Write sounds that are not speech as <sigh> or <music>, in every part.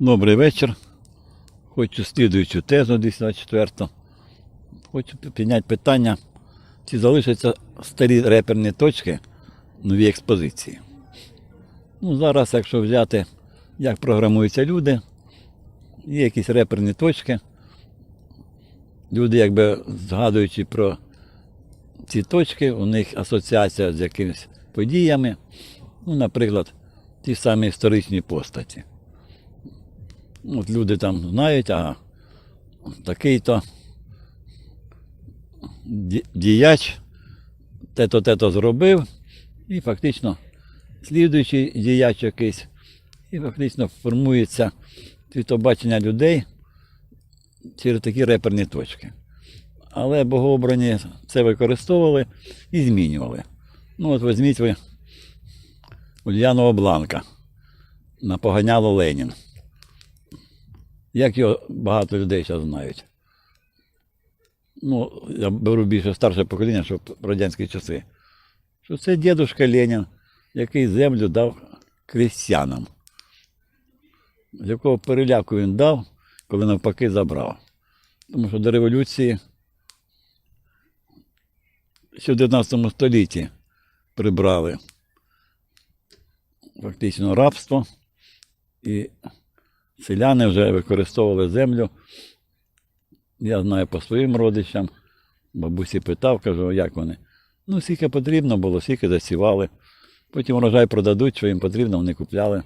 Добрий вечір. Хочу слідуючу тезу 24. Хочу підняти питання, чи залишаться старі реперні точки в новій експозиції. Ну, зараз, якщо взяти, як програмуються люди, є якісь реперні точки. Люди, якби згадуючи про ці точки, у них асоціація з якимись подіями, ну, наприклад, ті самі історичні постаті. От люди там знають, а такий-то діяч те-то, те-то зробив, і фактично слідуючий діяч якийсь, і фактично формується світобачення людей через такі реперні точки. Але богообрані це використовували і змінювали. Ну, от візьміть ви Ульянова Бланка, напоганяло Ленін. Як його багато людей зараз знають. Ну, я беру більше старше покоління, що радянські часи. Що це дідушка Ленін, який землю дав крестьянам, якого переляку він дав, коли навпаки забрав. Тому що до революції ще в 19 столітті прибрали фактично рабство і селяни вже використовували землю. Я знаю по своїм родичам, бабусі питав, кажу, як вони. Ну, скільки потрібно було, скільки засівали. Потім урожай продадуть, що їм потрібно, вони купляли.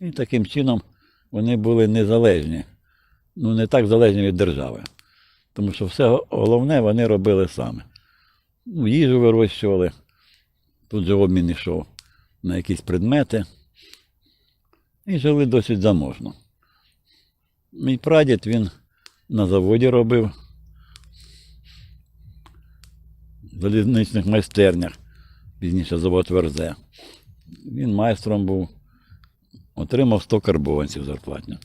І таким чином вони були незалежні. Ну, не так залежні від держави. Тому що все головне вони робили самі. Ну, їжу вирощували, тут же обмін йшов на якісь предмети. І жили досить заможно. Мій прадід він на заводі робив, в залізничних майстернях, пізніше завод Верзе. Він майстром був, отримав 100 карбованців зарплатню.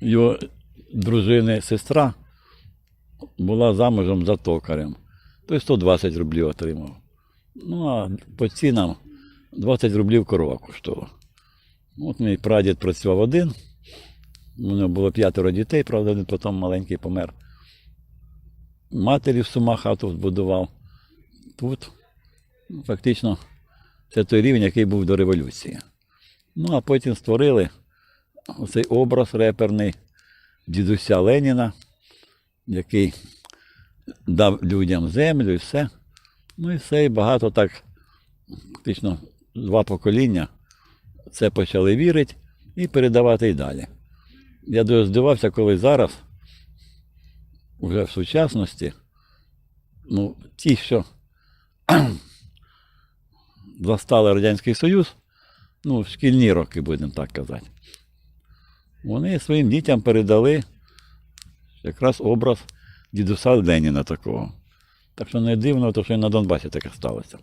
Його дружини сестра була замужем за токарем. Той 120 рублів отримав. Ну, а по цінам 20 рублів корова коштувала. От мій прадід працював один. У нього було п'ятеро дітей, правда, він потім маленький помер. Матері в сума хату збудував. Тут ну, фактично це той рівень, який був до революції. Ну, а потім створили цей образ реперний дідуся Леніна, який дав людям землю і все. Ну і все, і багато так, фактично, два покоління це почали вірити і передавати й далі. Я дуже здивався, коли зараз, вже в сучасності, ну, ті, що <clears throat> застали Радянський Союз, ну, в шкільні роки, будемо так казати, вони своїм дітям передали якраз образ дідуса Леніна такого. Так що не дивно, то, що і на Донбасі таке сталося.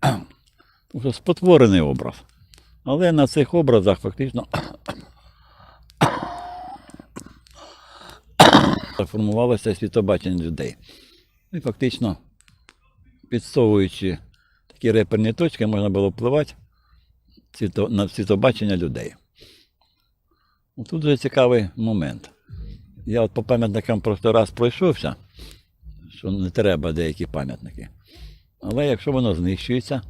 <clears throat> Тому що спотворений образ. Але на цих образах фактично формувалося світобачення людей. І фактично, підсовуючи такі реперні точки, можна було впливати на світобачення людей. Тут вже цікавий момент. Я от по пам'ятникам просто раз пройшовся, що не треба деякі пам'ятники. Але якщо воно знищується,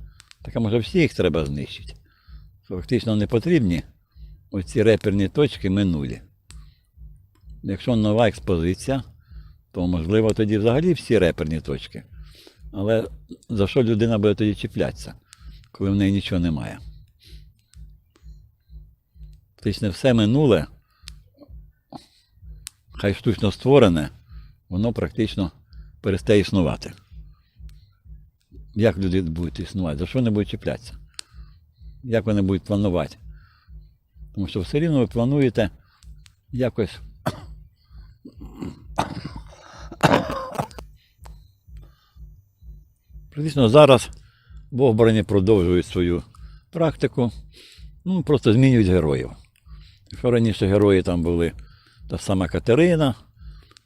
так може всі їх треба знищити. Фактично не потрібні оці реперні точки минулі. Якщо нова експозиція, то можливо тоді взагалі всі реперні точки. Але за що людина буде тоді чіплятися, коли в неї нічого немає? Фактично все минуле, хай штучно створене, воно практично перестає існувати. Як люди будуть існувати? За що вони будуть чіплятися? Як вони будуть планувати? Тому що все рівно ви плануєте якось. Практично зараз богбрані продовжують свою практику, ну просто змінюють героїв. Якщо раніше герої там були та сама Катерина,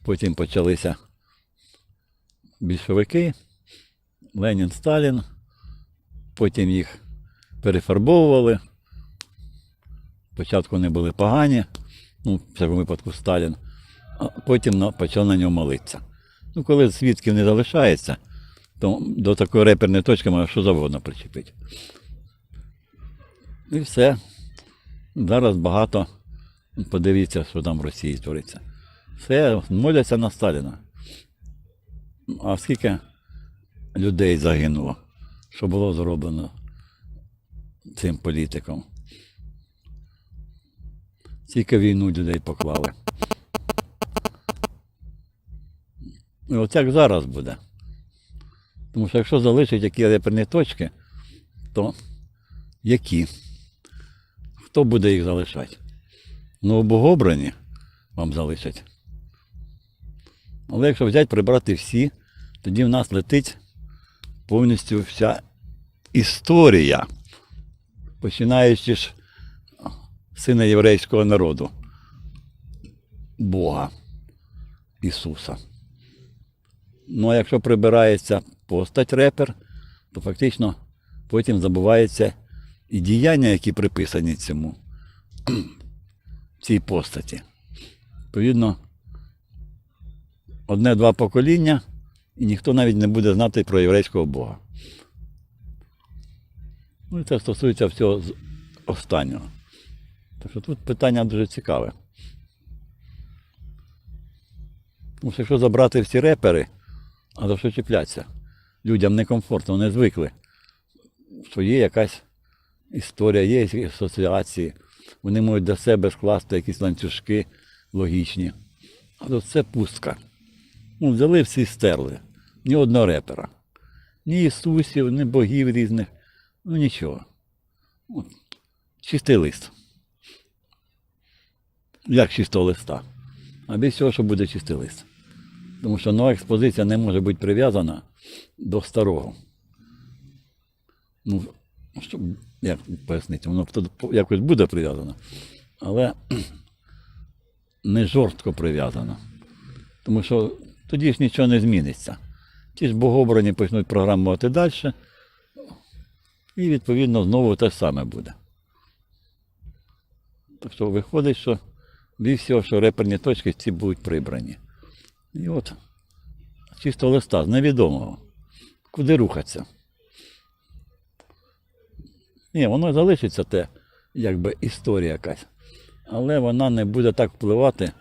потім почалися більшовики, Ленін, Сталін, потім їх перефарбовували, Спочатку вони були погані, ну, в всякому випадку Сталін, а потім почав на нього молитися. Ну, коли свідків не залишається, то до такої реперної точки може що завгодно причепити. І все. Зараз багато. Подивіться, що там в Росії твориться. Все, моляться на Сталіна. А скільки людей загинуло, що було зроблено цим політиком? Скільки війну людей поклали. І от як зараз буде. Тому що якщо залишить які реперні точки, то які? Хто буде їх залишати? Ну, богобрані вам залишать. Але якщо взяти, прибрати всі, тоді в нас летить повністю вся історія, починаючи з сина єврейського народу, Бога Ісуса. Ну а якщо прибирається постать репер, то фактично потім забувається і діяння, які приписані цьому цій постаті. Відповідно, одне-два покоління, і ніхто навіть не буде знати про єврейського Бога. Ну і це стосується всього останнього. Так що тут питання дуже цікаве. Тому що якщо забрати всі репери, а за що чіплятися? Людям некомфортно, вони звикли, що є якась історія, є асоціації. Вони можуть до себе скласти якісь ланцюжки логічні. А тут це пустка. Ну, взяли всі стерли. Ні одного репера. Ні Ісусів, ні богів різних. Ну нічого. Чистий лист. Як чистого листа. А без цього, що буде чистий лист. Тому що нова експозиція не може бути прив'язана до старого. Ну, що, як пояснити, воно якось буде прив'язано, але <clears throat> не жорстко прив'язано. Тому що тоді ж нічого не зміниться. Ті ж богобрані почнуть програмувати далі, і відповідно знову те саме буде. Що виходить, що від всього, що реперні точки ці будуть прибрані. І от чисто листа з невідомого. Куди рухатися? Ні, воно залишиться те, якби історія якась. Але вона не буде так впливати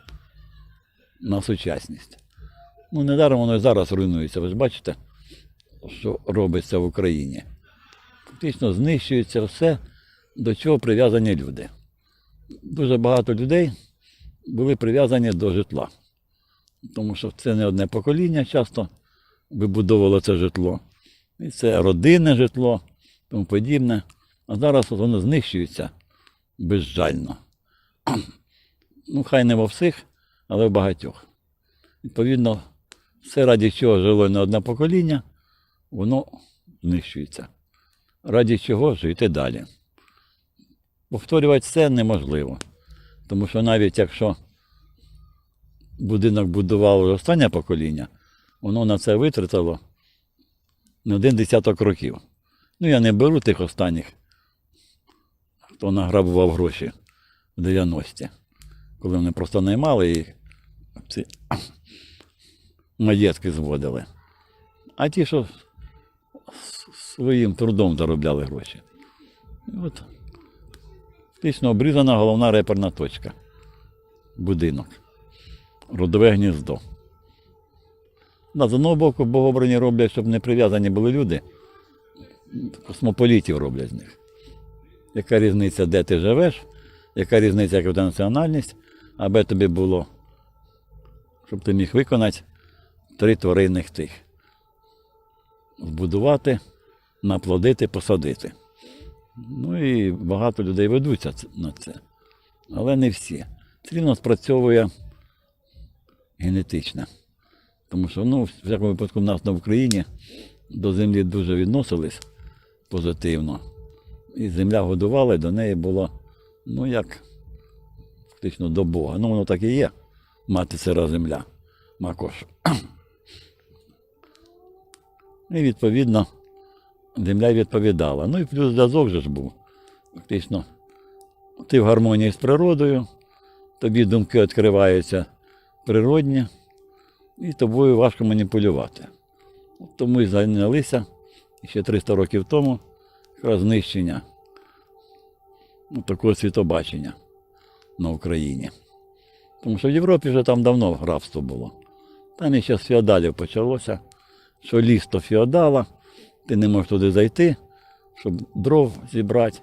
на сучасність. Ну, недаром воно і зараз руйнується. Ви ж бачите, що робиться в Україні. Фактично знищується все, до чого прив'язані люди. Дуже багато людей були прив'язані до житла. Тому що це не одне покоління часто вибудовувало це житло. І це родинне житло, тому подібне. А зараз воно знищується безжально. Ну, хай не во всіх, але в багатьох. Відповідно, все, раді чого жило не одне покоління, воно знищується. Раді чого жити далі. Повторювати це неможливо. Тому що навіть якщо будинок будувало останнє покоління, воно на це витратило не один десяток років. Ну, я не беру тих останніх, хто награбував гроші в 90-ті, коли вони просто наймали і ці маєтки зводили. А ті, що своїм трудом заробляли гроші. От фактично обрізана головна реперна точка. Будинок. Родове гніздо. Да, з одного боку, богобрані роблять, щоб не прив'язані були люди. Космополітів роблять з них. Яка різниця, де ти живеш, яка різниця, яка тебе національність, аби тобі було, щоб ти міг виконати три тваринних тих. Збудувати, наплодити, посадити. Ну і багато людей ведуться на це. Але не всі. Це рівно спрацьовує генетично. Тому що, ну, в всякому випадку, в нас на Україні до землі дуже відносились позитивно. І земля годувала, і до неї було, ну як, фактично до Бога. Ну, воно так і є. Мати сира земля. Макош. <clears throat> І відповідно, земля відповідала. Ну і плюс зв'язок же ж був. Фактично, ти в гармонії з природою, тобі думки відкриваються природні, і тобою важко маніпулювати. Тому і зайнялися ще 300 років тому якраз знищення ну, такого світобачення на Україні. Тому що в Європі вже там давно рабство було. Там ще з феодалів почалося, що ліс то феодала, ти не можеш туди зайти, щоб дров зібрати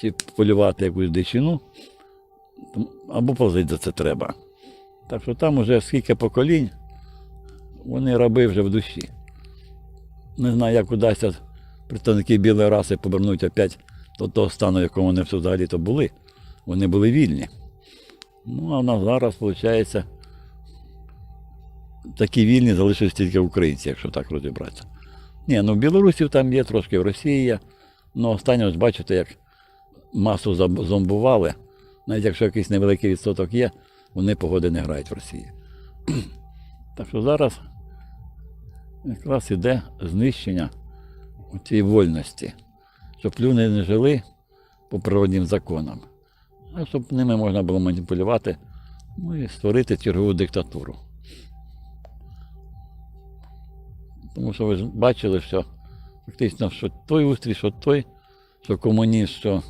чи полювати якусь дичину, або повзати за це треба. Так що там уже скільки поколінь, вони раби вже в душі. Не знаю, як удасться представники білої раси повернути опять до того стану, в якому вони взагалі то були. Вони були вільні. Ну, а в нас зараз, виходить, такі вільні залишились тільки українці, якщо так розібратися. Ні, ну білорусів там є, трошки в Росії є. Ну, останнє, ось бачите, як масу зомбували. Навіть якщо якийсь невеликий відсоток є, вони погоди не грають в Росії. <clears throat> Так що зараз якраз іде знищення цієї вольності, щоб люди не жили по природнім законам, а щоб ними можна було маніпулювати ну, і створити чергову диктатуру. Тому що ви ж бачили, що фактично, що той устрій, що той, що комуніст, що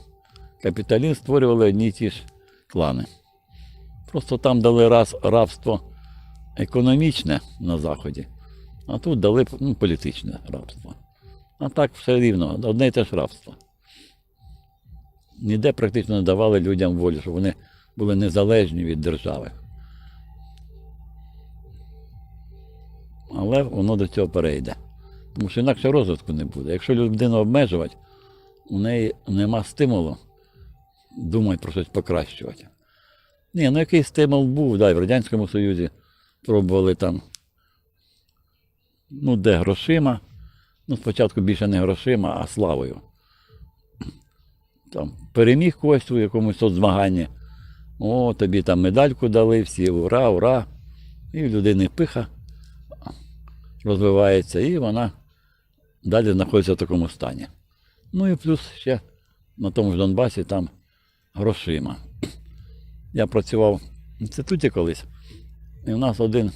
капіталізм створювали одні й ті ж клани. Просто там дали раз рабство економічне на Заході, а тут дали ну, політичне рабство. А так все рівно, одне й те ж рабство. Ніде практично не давали людям волі, щоб вони були незалежні від держави. Але воно до цього перейде. Тому що інакше розвитку не буде. Якщо людину обмежувати, у неї нема стимулу думати про щось покращувати. Ні, ну який стимул був, да, в Радянському Союзі пробували там, ну, де грошима. Ну, спочатку більше не грошима, а славою. Там переміг когось у якомусь змаганні. О, тобі там медальку дали, всі ура, ура. І в людини пиха розвивається, і вона далі знаходиться в такому стані. Ну і плюс ще на тому ж Донбасі там грошима. Я працював в інституті колись, і в нас один,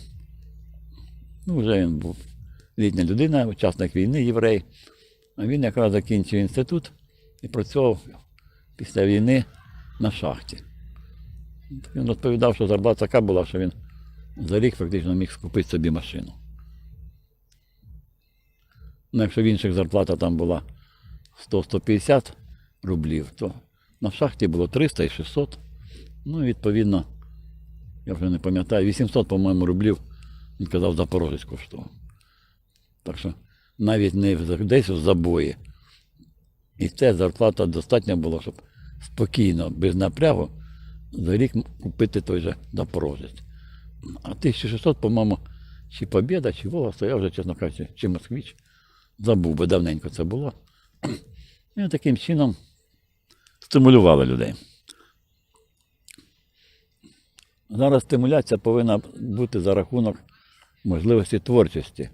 ну вже він був літня людина, учасник війни, єврей. А він якраз закінчив інститут і працював після війни на шахті. Він розповідав, що зарплата така була, що він за рік фактично міг скупити собі машину. Ну, якщо в інших зарплата там була 100-150 рублів, то на шахті було 300 і 600. Ну, і відповідно, я вже не пам'ятаю, 800, по-моєму, рублів, він казав, Запорожець коштував. Так що навіть не десь в забої. І це зарплата достатньо було, щоб спокійно, без напрягу, за рік купити той же Запорожець. А 1600, по-моєму, чи Побєда, чи Волос, я вже, чесно кажучи, чи Москвич. Забув, бо давненько це було. І таким чином стимулювали людей. Зараз стимуляція повинна бути за рахунок можливості творчості,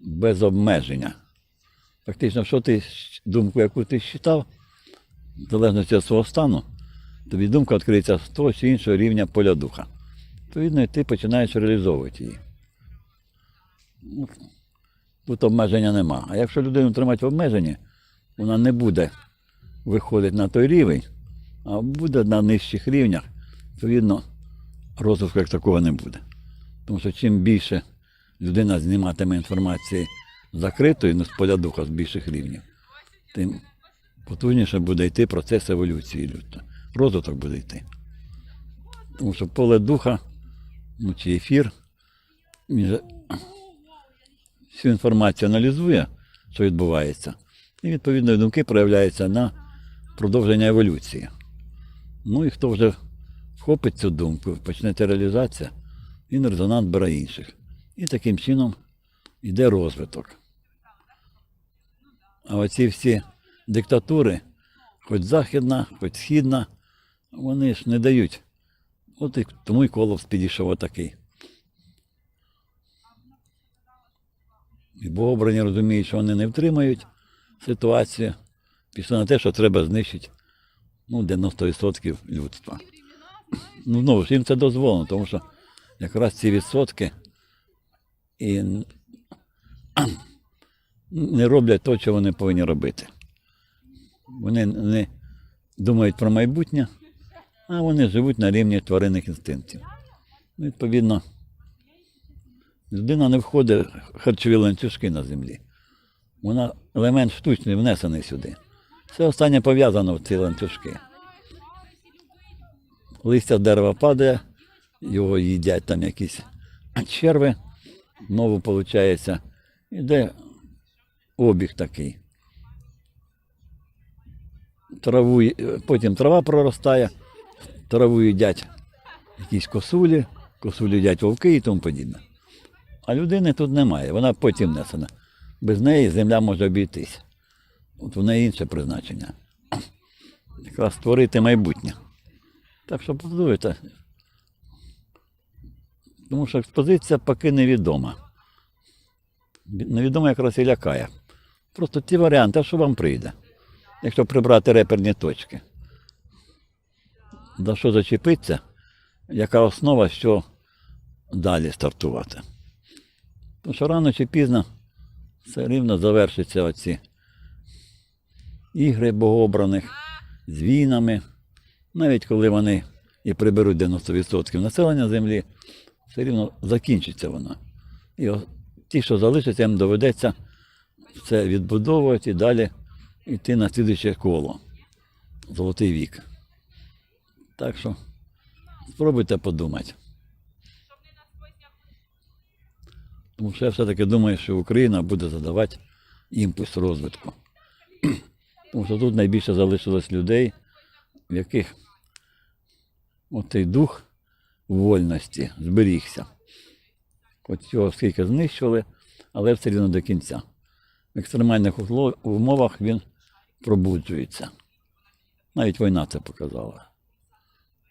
без обмеження. Фактично, що ти думку, яку ти считав, в залежності від свого стану, тобі думка відкриється з того чи іншого рівня поля духа. Відповідно, і ти починаєш реалізовувати її. Тут обмеження нема. А якщо людину тримати в обмеженні, вона не буде виходити на той рівень, а буде на нижчих рівнях, відповідно, розвитку як такого не буде. Тому що чим більше людина зніматиме інформації закритої, ну, з поля духа, з більших рівнів, тим потужніше буде йти процес еволюції людства. Розвиток буде йти. Тому що поле духа, ну, чи ефір, він всю інформацію аналізує, що відбувається, і відповідно думки проявляються на продовження еволюції. Ну і хто вже вхопить цю думку, почнеться реалізація, він резонанс бере інших. І таким чином йде розвиток. А оці всі диктатури, хоч західна, хоч східна, вони ж не дають. От і тому і Колос підійшов отакий. І богобрані розуміють, що вони не втримають ситуацію, пішли на те, що треба знищити ну, 90% людства. Ну, знову ж їм це дозволено, тому що якраз ці відсотки і не роблять того, що вони повинні робити. Вони не думають про майбутнє, а вони живуть на рівні тваринних інстинктів. Ну, Відповідно, людина не входить харчові ланцюжки на землі. Вона елемент штучний внесений сюди. Все останнє пов'язано в ці ланцюжки. Листя дерева падає, його їдять там якісь черви, знову виходить, іде обіг такий. Траву, потім трава проростає, траву їдять якісь косулі, косулі їдять вовки і тому подібне. А людини тут немає, вона потім внесена. Без неї земля може обійтись. От в неї інше призначення. <clears throat> Якраз створити майбутнє. Так що подумайте. Тому що експозиція поки невідома. Невідомо якраз і лякає. Просто ті варіанти, а що вам прийде, якщо прибрати реперні точки. За що зачепиться, яка основа, що далі стартувати. Тому що рано чи пізно все рівно завершиться оці ігри богообраних з війнами. Навіть коли вони і приберуть 90% населення землі, все рівно закінчиться вона. І ті, що залишаться, їм доведеться все відбудовувати і далі йти на слідуюче коло. Золотий вік. Так що спробуйте подумати. Тому що я все-таки думаю, що Україна буде задавати імпульс розвитку. Тому що тут найбільше залишилось людей, в яких оцей дух вольності зберігся. От його скільки знищували, але все рівно до кінця. В екстремальних умовах він пробуджується. Навіть війна це показала.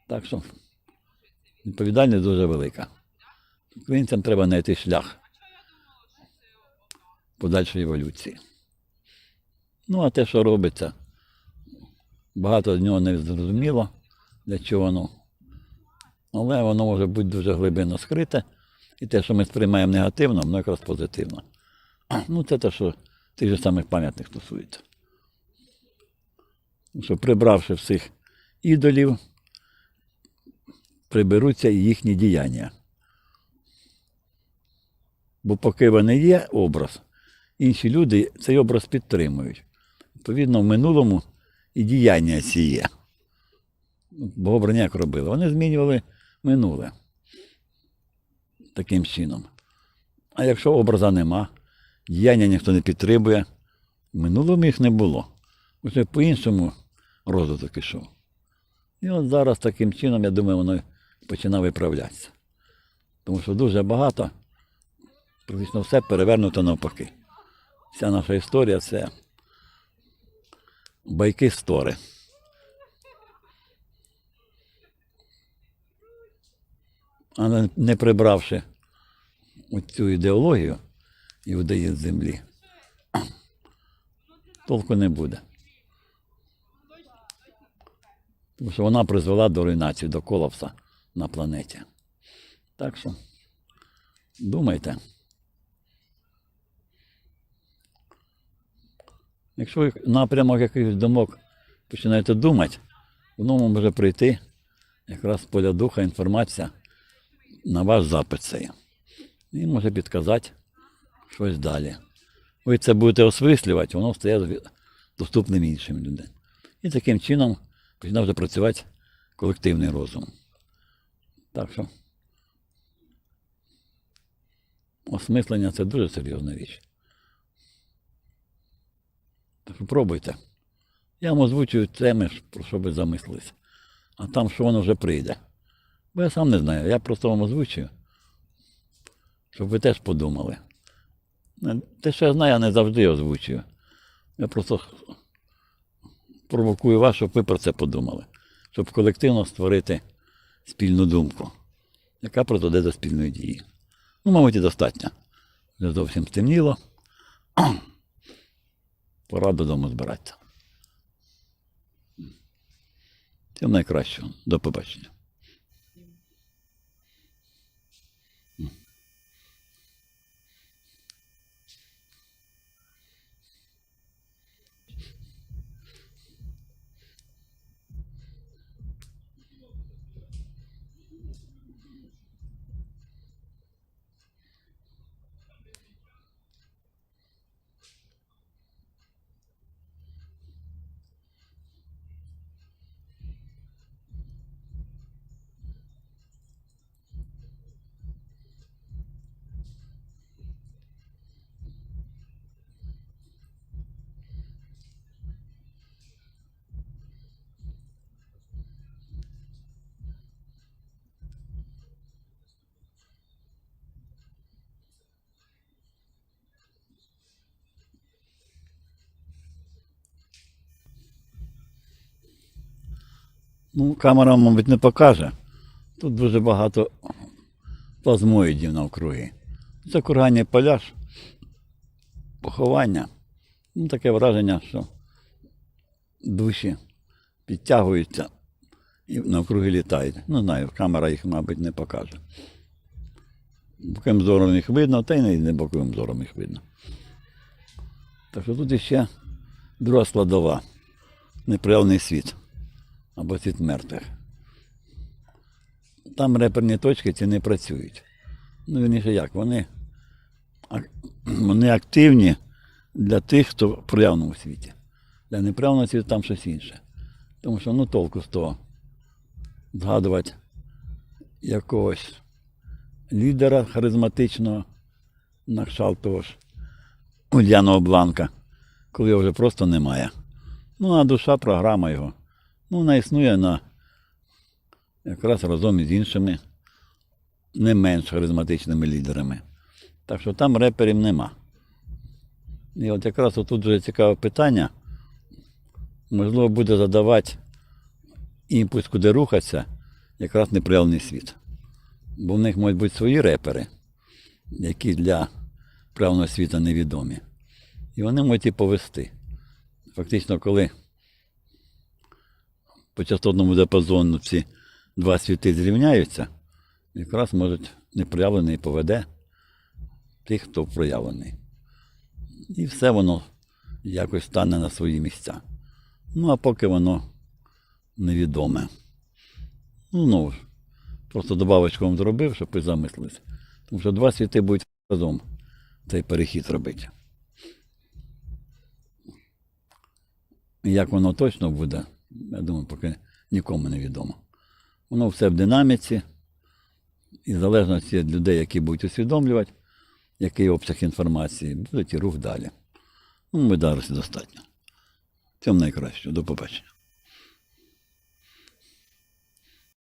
Так що відповідальність дуже велика. Українцям треба знайти шлях подальшої еволюції. Ну, а те, що робиться, багато з нього не зрозуміло, для чого воно. Але воно може бути дуже глибинно скрите. І те, що ми сприймаємо негативно, воно якраз позитивно. <clears throat> Ну, це те, що тих же самих пам'ятних стосується. Що прибравши всіх ідолів, приберуться і їхні діяння. Бо поки вони є образ, інші люди цей образ підтримують. Відповідно, в минулому і діяння ці є. Бо як робили. Вони змінювали минуле таким чином. А якщо образа нема, діяння ніхто не підтримує, в минулому їх не було. Уже по-іншому розвиток ішов. І от зараз таким чином, я думаю, воно починає виправлятися. Тому що дуже багато, практично все перевернуто навпаки. Вся наша історія це байки стори. Але не прибравши цю ідеологію іудеї з землі, толку не буде. Тому що вона призвела до руйнації, до колапса на планеті. Так що думайте. Якщо ви напрямок якихось думок починаєте думати, воно може прийти якраз поля духа інформація на ваш запит цей. І може підказати щось далі. Ви це будете осмислювати, воно стає доступним іншим людям. І таким чином починає вже працювати колективний розум. Так що осмислення це дуже серйозна річ. Так що пробуйте. Я вам озвучую теми, про що ви замислились. А там, що воно вже прийде. Бо я сам не знаю. Я просто вам озвучую, щоб ви теж подумали. Те, що я знаю, я не завжди озвучую. Я просто провокую вас, щоб ви про це подумали. Щоб колективно створити спільну думку, яка призведе до спільної дії. Ну, мабуть, і достатньо. Не зовсім стемніло. Пора додому збиратися. Всім найкращого. До побачення. Ну, камера, мабуть, не покаже. Тут дуже багато плазмоїдів навкруги. Це курганний поляж, поховання. Ну, таке враження, що душі підтягуються і навкруги літають. Ну, знаю, камера їх, мабуть, не покаже. Боковим зором їх видно, та й не- не боковим зором їх видно. Так що тут іще друга складова. Неприявний світ або світ мертвих. Там реперні точки ці не працюють. Ну, вірніше як, вони, вони активні для тих, хто в проявному світі. Для непроявного світу там щось інше. Тому що ну толку з того згадувати якогось лідера харизматичного, на кшталт того ж Ульяного Бланка, коли його вже просто немає. Ну, а душа, програма його. Ну, вона існує на якраз разом із іншими не менш харизматичними лідерами. Так що там реперів нема. І от якраз тут дуже цікаве питання. Можливо, буде задавати імпульс, куди рухатися, якраз непроявлений світ. Бо в них можуть бути свої репери, які для правного світу невідомі. І вони можуть і повести. Фактично, коли по частотному діапазону ці два світи зрівняються, якраз можуть непроявлений поведе тих, хто проявлений. І все воно якось стане на свої місця. Ну, а поки воно невідоме. Ну, знову ж, просто добавочку вам зробив, щоб ви замислилися. Тому що два світи будуть разом цей перехід робити. Як воно точно буде, я думаю, поки нікому не відомо. Воно все в динаміці, і в залежності від людей, які будуть усвідомлювати, який обсяг інформації, буде і рух далі. Ну, ми зараз достатньо. Всім найкращого. До побачення.